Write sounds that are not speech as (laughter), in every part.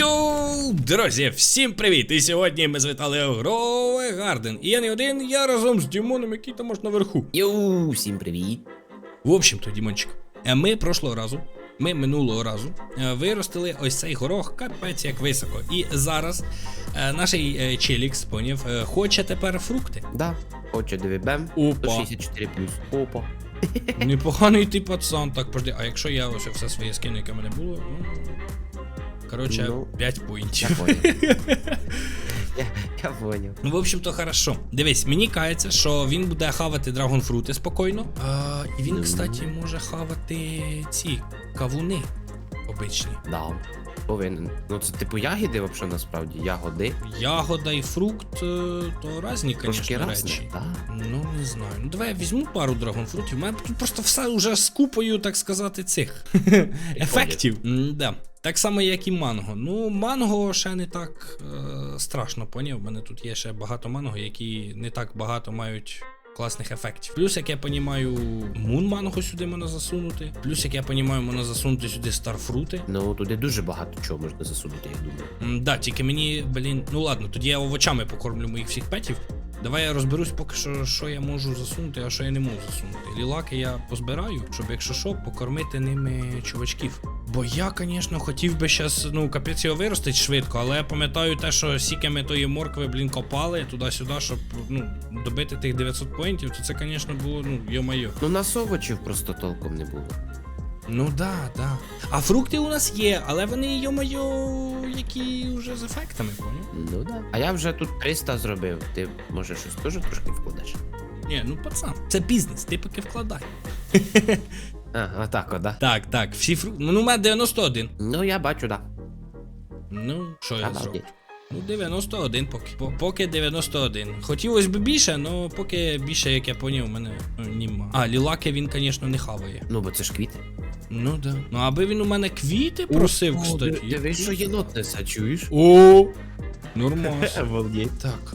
Йоу, друзі, всім привіт! І сьогодні ми звітали Грове Гарден. І я не один, я разом з Дімоном, який там аж наверху. Йоу, всім привіт. В общем-то, Дімончик, е, ми прошлого разу, ми минулого разу е, виростили ось цей горох капець як високо. І зараз е, наш Челікс, поняв, е, хоче тепер фрукти. Да, хоче дивібем. Опа. 164 плюс. Опа. Непоганий ти пацан. Так, подожди, а якщо я ось все своє скину, яке мене було, ну. Коротше, Ну, 5 Я поінтів. понял. (laughs) я, я понял. Ну, в общем-то, хорошо. Дивись, мені кається, що він буде хавати драгонфрути спокійно. А, і він, кстати, може хавати ці кавуни обичні. Да. Повинен. Ну це типу ягіди взагалі насправді. Ягоди. Ягода і фрукт е, то різні, звісно, речі. Да. Ну, не знаю. Ну, давай я візьму пару драгонфрутів. У мене тут просто все вже з купою, так сказати, цих (laughs) ефектів. Да. Так само, як і манго. Ну, манго ще не так е, страшно, поняв. У мене тут є ще багато манго, які не так багато мають. Класних ефектів. Плюс, як я понімаю, мун манго сюди можна засунути. Плюс, як я понімаю, можна засунути сюди старфрути. Ну туди дуже багато чого можна засунути, я думаю. М, Да, тільки мені, блін, ну ладно, тоді я овочами покормлю моїх всіх петів. Давай я розберусь поки що, що я можу засунути, а що я не можу засунути. Лілаки я позбираю, щоб якщо що, покормити ними чувачків. Бо я, звісно, хотів би щас, ну, капець його виростить швидко, але я пам'ятаю те, що сіки ми тої моркви, блін, копали туди-сюди, щоб ну, добити тих 900 поінтів, то це, звісно, було, ну, йо-майо. Ну нас овочів просто толком не було. Ну да, да. А фрукти у нас є, але вони, йо-майо, які вже з ефектами, поняв? Ну да. А я вже тут 300 зробив. Ти може щось теж трошки вкладеш? Ні, ну пацан, це бізнес, ти поки вкладай. А, отак, от, да. Так, так, всі фрукти. Ну, у мене 91. Ну я бачу, да. Ну, що я Обалдеть. зроблю? Ну, 91 поки. По- Поки 91. Хотілося б більше, але поки більше, як я поняв, у мене ну, нема. А, лілаки він, звісно, не хаває. Ну бо це ж квіти. Ну да. Ну, аби він у мене квіти просив, О, кстати. ди- Дивись, що єнот несе, чуєш? О! Нормально. (laughs) Обалдеть. Так.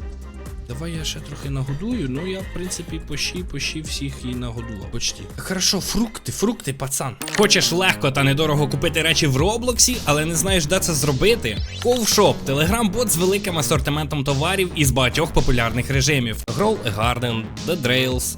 Давай я ще трохи нагодую, ну я, в принципі, пощі, пощі всіх і нагодував. Почти. Хорошо, фрукти, фрукти, пацан. Хочеш легко та недорого купити речі в Роблоксі, але не знаєш, де це зробити? Ковшоп телеграм-бот з великим асортиментом товарів із багатьох популярних режимів: Grow a Garden, The Drails,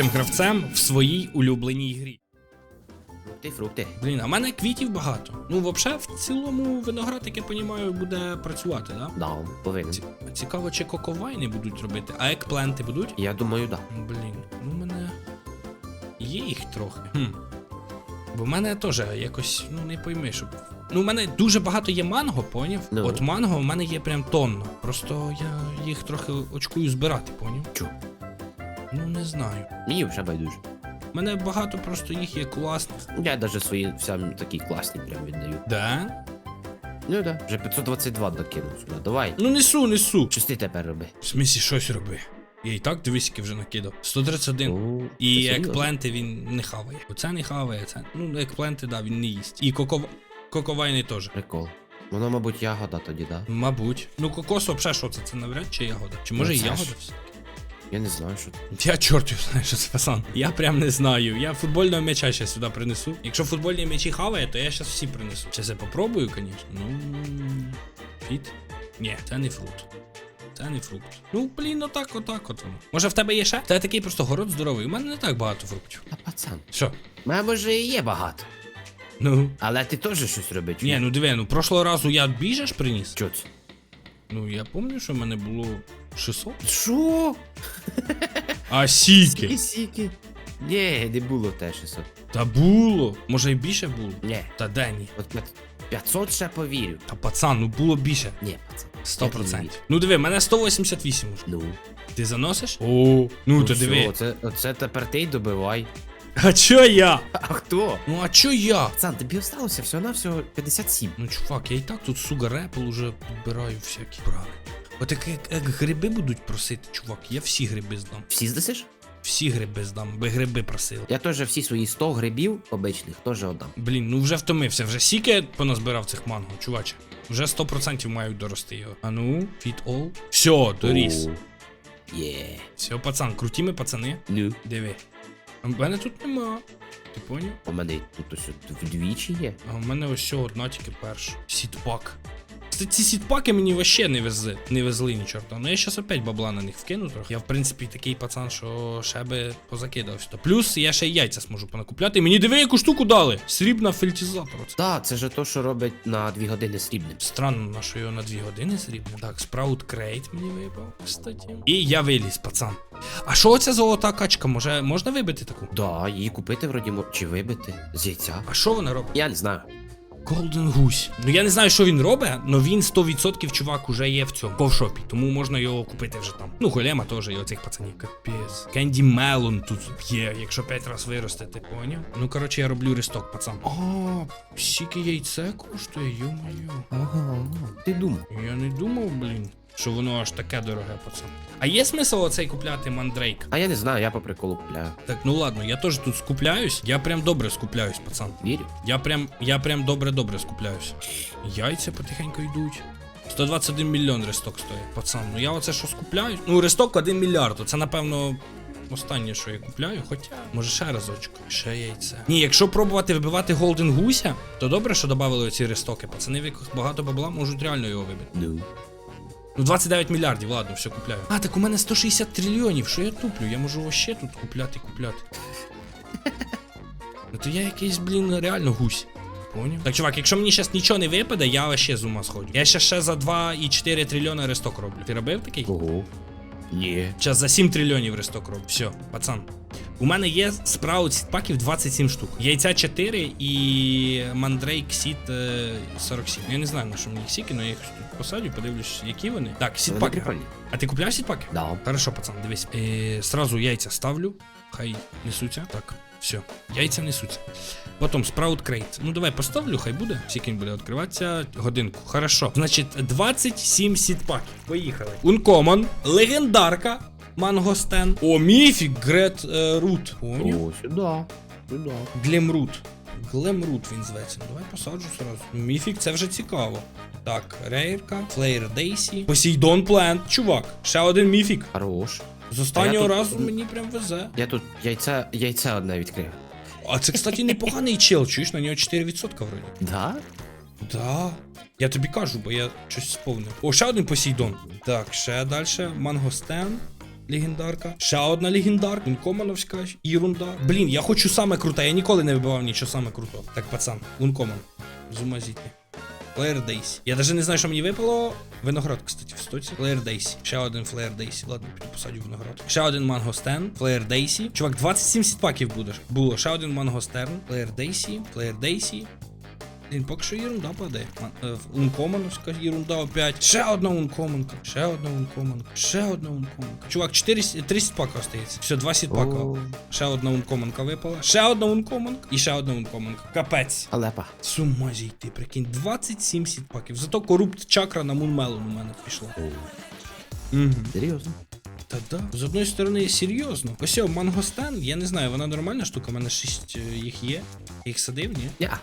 найкрутішим гравцем в своїй улюбленій грі. Фрукти, фрукти. Блін, а в мене квітів багато. Ну, взагалі, в цілому виноград, як я понімаю, буде працювати, да? Да, повинен. Ці- Цікаво, чи коковайни будуть робити, а екпленти будуть? Я думаю, да. Блін, ну в мене є їх трохи. Хм. Бо в мене теж якось, ну не пойми, щоб. Ну, в мене дуже багато є манго, поняв? Ну. От манго в мене є прям тонно. Просто я їх трохи очкую збирати, поняв? Чо? Ну не знаю. Мені вже байдуже. У мене багато просто їх є класних. Я навіть свої всім такі класні прям віддаю. Да? Ну да, вже 522 докинув сюди. Давай. Ну несу, несу. Щось ти тепер роби. В смісі, щось роби. Я і так дивисики вже накидав. 131. О, І екпленти він не хаває. Оце не хаває, це. Ну, екпленти, да, він не їсть. І коков... коковайни теж. Прикол. Воно, мабуть, ягода тоді, да? Мабуть. Ну, кокос взагалі що це? Це навряд чи ягода. Чи може Ну, і ж- ягода? Я не знаю, що. Я чортів знаю, що це пасан. Я прям не знаю. Я футбольного м'яча ще сюди принесу. Якщо футбольні м'ячі хаває, то я зараз всі принесу. Чи це попробую, звісно. Ну. Фіт? Ні, це не фрукт. Це не фрукт. Ну, блін, отак, отак от воно. Може в тебе є ще? Тебе такий просто город здоровий. У мене не так багато фруктів. А пацан. Що? Мене може і є багато. Ну. Але ти теж щось робиш. Ні, ну диви, ну прошлого разу я ж приніс. Чо це? Ну я пам'ятаю, що в мене було 600. Що? А сіки. Сіки. Ні, не було те 600. Та було. Може і більше було. Ні. Та де ні. От п'ят- 500 ще повірю. Та пацан, ну було більше. Ні, пацан. 100%. Ну диви, мене 188 уже. Ну. Ти заносиш? О, ну то все, диви. Оце, оце тепер ти й добивай. А чо я? (laughs) А хто? Ну а чо я? Пацан, тобі осталося всього на всього 57. Ну чувак, я і так тут суга репл уже підбираю всякі правильно. От як, як, як гриби будуть просити, чувак, я всі гриби здам. Всі здасиш? Всі гриби здам, би гриби просили. Я теж всі свої 100 грибів обичних теж отдам. Блін, ну вже втомився, вже сіки поназбирав цих манго, чуваче. Вже 100% мають дорости його. А ну, fit all. Все, доріс. Є. Все, пацан, круті ми, пацани. Ну, Диви. А в мене тут нема. Ти поняв? у мене тут ось от вдвічі є. А в мене ось ще одна тільки перша. Сітпак. Кстати, ці сітпаки мені вообще не везли, не везли ні чорта. Ну я щас опять бабла на них вкину трохи. Я в принципі такий пацан, що ще би позакидався. То плюс я ще й яйця зможу понакупляти. І мені диви, яку штуку дали. Срібна фельтізатор. Оце. Так, це ж то, що робить на 2 години срібним. Странно, на що його на 2 години срібне. Так, спраут крейт мені випав, кстати. І я виліз, пацан. А що оця золота качка? Може, можна вибити таку? Да, її купити вроді чи вибити з яйця. А що вона робить? Я не знаю. Golden Goose. Ну я не знаю, що він робить, але він 100% чувак уже є в цьому ковшопі, тому можна його купити вже там. Ну, голема теж є оцих пацанів. Капець. Кенді Мелон тут є, якщо 5 раз виросте, ти поняв? Ну коротше, я роблю ресток, пацан. О, скільки яйце коштує, йо-моє. Ага, ти думав. Я не думав, блін, що воно аж таке дороге, пацан. А є смисл оцей купляти мандрейк? А я не знаю, я по приколу купляю. Так, ну ладно, я теж тут скупляюсь. Я прям добре скупляюсь, пацан. Вірю? Я прям, я прям добре-добре скупляюсь. Яйця потихеньку йдуть. 121 мільйон ресток стоїть, пацан. Ну я оце що скупляю. Ну, ресток 1 мільярд. Це, напевно, останнє, що я купляю. Хоча, може, ще разочок. Ще яйце. Ні, якщо пробувати вибивати Голден Гуся, то добре, що додали ці рестоки. Пацани, в яких багато бабла можуть реально його вибити. Ну. Ну, 29 мільярдів, ладно, все купляю. А, так у мене 160 трильйонів. Що я туплю? Я можу вообще тут купляти, купляти. Ну то я якийсь, блін, реально гусь. Поняв? Так, чувак, якщо мені зараз нічого не випаде, я вообще з ума сходжу. Я ще ще за 2,4 трильйона ресток роблю. Ти робив такий? Ого. Ні. Зараз за 7 трильйонів ресток роб. Все, пацан. У мене є спраут сітпаків 27 штук. Яйця 4 і мандрейк сіт е, 47. Я не знаю, на що мені їх сіки, але я їх тут посадю, подивлюсь, які вони. Так, сітпаки. А ти купляєш сітпаки? Да. Хорошо, пацан, дивись. Е, сразу яйця ставлю. Хай несуться. Так, все. Яйця несуться. Потім спраут крейт. Ну давай поставлю, хай буде. Він буде відкриватися. Годинку. Хорошо. Значить, 27 сітпаків. Поїхали. Ункомон, легендарка. Мангостен. О, міфік, Грет е, Рут. О, сюди. Сюди. Глемрут. Глемрут він зветься. Ну, Давай посаджу сразу. Міфік, це вже цікаво. Так, рейрка, Флеєр Дейсі, Посейдон Плент. Чувак, ще один міфік. Хорош. З останнього тут- разу мені прям везе. Я тут яйця, яйця одне відкрив. А це, кстати, непоганий чел, чуєш, на нього 4% вроді. Да? Да. Я тобі кажу, бо я щось сповнив. О, ще один Посейдон. Так, ще далі. Мангостен. Легендарка. Ще одна легендарка. Ункомановська ірунда. Блін, я хочу саме круте. Я ніколи не вибивав нічого саме круто. Так, пацан, Ункоман. Зума зіти. Флеєр Дейсі. Я навіть не знаю, що мені випало. Виноград, кстати, в стоці. Флеєр Дейсі. Ще один Флеєр Дейсі. Ладно, піду посадю виноград. Ще один Мангостен. Флеєр Дейсі. Чувак, 27 сітпаків буде. Було. Ще один Мангостерн. Флеєр Дейсі. Флеєр Дейсі. Блін, поки що ерунда падає. Е, Ункомановська ерунда опять. Ще одна ункоманка. Ще одна ункоманка. Ще одна ункоманка. Чувак, 4, 3 сітпака остається. Все, 2 сітпака. О. Ще одна ункоманка випала. Ще одна ункоманка. І ще одна ункоманка. Капець. Халепа. З ума зійти, прикинь, 27 сітпаків. Зато корупт чакра на Мунмелон у мене пішла. Угу. Серйозно? Та да. З одної сторони, серйозно. Ось о, мангостан, я не знаю, вона нормальна штука, у мене 6 їх є. Їх садив, ні? Я.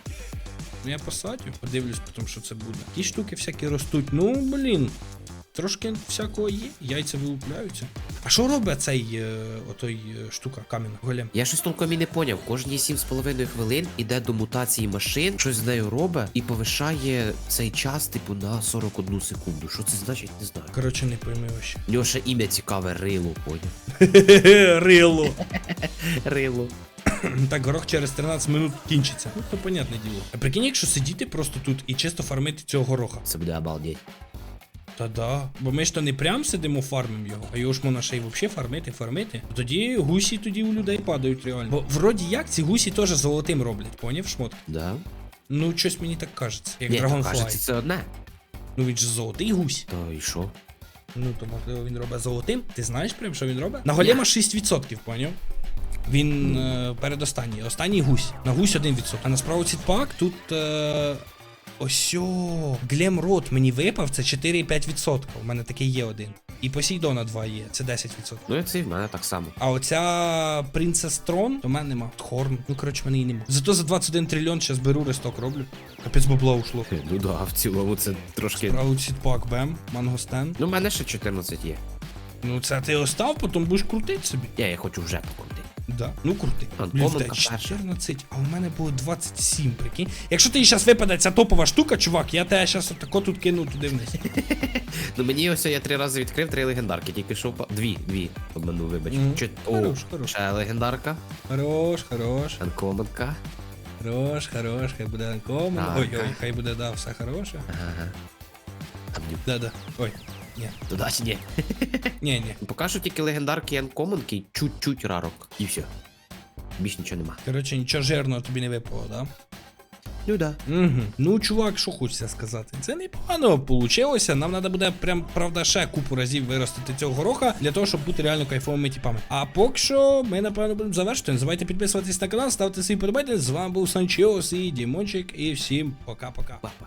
Ну я посадю, подивлюсь потім, що це буде. Ті штуки всякі ростуть. Ну, блін. Трошки всякого є, яйця вилупляються. А що робить цей е, отой е, штука, камінь, голем? Я щось толком і не поняв. Кожні 7,5 хвилин іде до мутації машин, щось з нею робить і повишає цей час, типу, на 41 секунду. Що це значить, не знаю. Коротше, не пойми вообще. У нього ще ім'я цікаве Рило, поняв. (laughs) Рило. (laughs) Рило. (clears throat) Так, горох через 13 минут кінчиться. Ну, то понятне діло. А прикинь, якщо сидіти просто тут і чисто фармити цього гороха. Це буде обалдеть. Та да. Бо ми ж то не прям сидимо фармим його, а його ж можна ще й взагалі фармити, фармити. Тоді гусі тоді у людей падають реально. Бо вроді як ці гусі теж золотим роблять, поняв шмот? Да? Ну, щось мені так кажеться. Як Ні, то Dragonfly. кажеться, це одне. Ну він же золотий гусь. То і що? Ну, то можливо він робить золотим. Ти знаєш прям, що він робить? На голема 6%, поняв? Він е, передостанній. Останній гусь. На гусь 1%. А на справу цітпак тут. Е, Осьо. Глемрот мені випав, це 4,5%. У мене такий є один. І Посейдона 2 є, це 10%. Ну і це в мене так само. А оця Принцес Трон, то в мене нема. Хорн. Ну коротше, мене її нема. Зато за 21 трильйон зараз беру ресток роблю. Капець бабла ушло. Ну да, в цілому це трошки. Справу цітпак, бем, мангостен. Ну, в мене ще 14 є. Ну це ти остав, потім будеш крутити собі. Я, я хочу вже покрутити. Да. Ну крути. А, Блін, в команка 14, а у мене було 27, прикинь. Якщо ти зараз випаде ця топова штука, чувак, я тебе зараз отако тут кину туди вниз. (laughs) Ну мені ось я три рази відкрив три легендарки, тільки що па- дві, дві обманув, вибач. Мгм. Чи... О, Хорош, хорош. ще легендарка, Хорош, хорош, анкоманка. хорош, хорош, хай буде анкомен. Так, Ой, ой, хай буде, да, все хороше. Ага. Да, да. Ой. Ні. Туди чи (laughs) ні? Ні, ні. Поки що тільки легендарки і чуть-чуть рарок. І все. Більш нічого нема. Коротше, нічого жирного тобі не випало, да? Ну да. Угу. Ну, чувак, що хочеться сказати? Це непогано вийшло. Нам треба буде прям, правда, ще купу разів виростити цього гороха для того, щоб бути реально кайфовими типами. А поки що ми, напевно, будемо завершити. Не забувайте підписуватись на канал, ставте свої подобайки. З вами був Санчіос і Дімончик. І всім пока-пока. Папа.